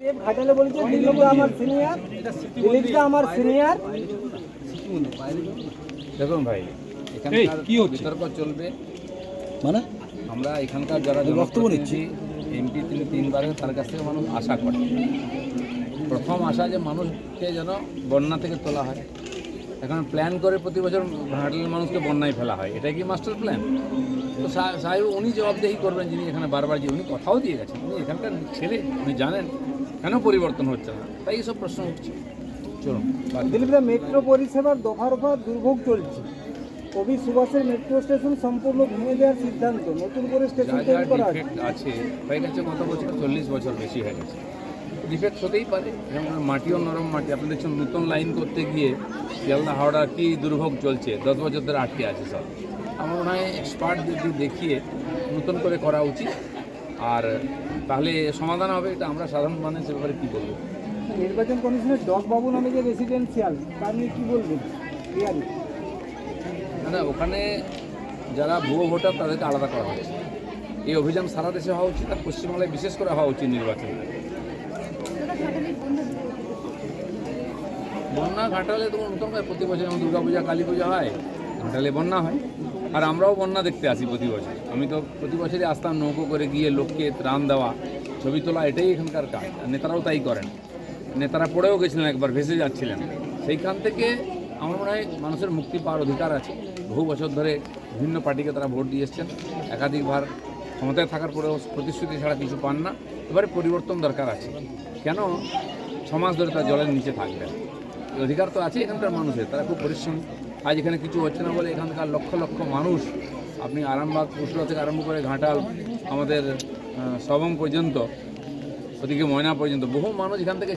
ঘাটালে বলেছে দিলীপদা আমার সিনিয়র দিলীপদা আমার সিনিয়র দেখুন ভাই এখানকার কি বিতর্ক চলবে। মানে? আমরা এখানকার যারা বক্তব্য নিচ্ছি। এমপি তিনি তিনবারে তার কাছ থেকে মানুষ আশা করে। প্রথম আশা যে মানুষকে যেন বন্যা থেকে তোলা হয়। এখন প্ল্যান করে প্রতি বছর ঘাটালের মানুষকে বন্যায় ফেলা হয়। এটা কি মাস্টার প্ল্যান তো সাহেব উনি জবাবদেহি করবেন যিনি এখানে বারবার যে উনি কথাও দিয়ে গেছেন। উনি এখানকার ছেলে উনি জানেন কেন পরিবর্তন হচ্ছে না। তাই এসব প্রশ্ন উঠছে। চলুন। দিলীপদা মেট্রো পরিষেবার দফা রফা দুর্ভোগ চলছে। কবি সুভাষের মেট্রো স্টেশন সম্পূর্ণ ভেঙে দেওয়ার সিদ্ধান্ত। নতুন করে স্টেশন তৈরি করা আছে হয়ে গেছে গত বছর চল্লিশ বছর বেশি হয়ে গেছে। ডিফেক্ট হতেই পারে। যেমন মাটিও নরম মাটি। আপনি দেখছেন নতুন লাইন করতে গিয়ে শিয়ালদা হাওড়া কি দুর্ভোগ চলছে? দশ বছর ধরে আটকে আছে সব। আমার মনে হয় এক্সপার্ট যদি দেখিয়ে নতুন করে করা উচিত। আর তাহলে সমাধান হবে এটা আমরা সাধারণ মানুষ এ ব্যাপারে কী বলব? নির্বাচন কমিশনের ডক বাবু নামে যে রেসিডেন্সিয়াল তার নিয়ে কী বলবেন? না না ওখানে যারা ভুয়ো ভোটার তাদেরকে আলাদা করা হচ্ছে এই অভিযান সারা দেশে হওয়া উচিত আর পশ্চিমবাংলায় বিশেষ করে হওয়া উচিত নির্বাচনে। বন্যা ঘাটালে তো নতুন হয়? প্রতি বছর যেমন দুর্গাপূজা কালী পূজা হয়, ঘাটালে বন্যা হয়। আর আমরাও বন্যা দেখতে আসি প্রতি বছর। আমি তো প্রতি বছরই আসতাম নৌকো করে গিয়ে লোককে ত্রাণ দেওয়া, ছবি তোলা, এটাই এখানকার কাজ। আর নেতারাও তাই করেন। নেতারা পড়েও গেছিলেন একবার, ভেসে যাচ্ছিলেন। সেইখান থেকে আমার মনে হয় মানুষের মুক্তি পাওয়ার অধিকার আছে। বহু বছর ধরে বিভিন্ন পার্টিকে তারা ভোট দিয়ে এসছেন। একাধিকবার ক্ষমতায় থাকার পরেও প্রতিশ্রুতি ছাড়া কিছু পান না। এবারে পরিবর্তন দরকার আছে। কেন? ছমাস ধরে তার জলের নিচে থাকবেন। এই অধিকার তো আছে এখানকার মানুষের, তারা খুব পরিশ্রম। আজ এখানে কিছু হচ্ছে না বলে এখানকার লক্ষ লক্ষ মানুষ, আপনি আরামবাগ কুশলা থেকে আরম্ভ করে ঘাটাল, আমাদের সবং পর্যন্ত, ওদিকে ময়না পর্যন্ত, বহু মানুষ এখান থেকে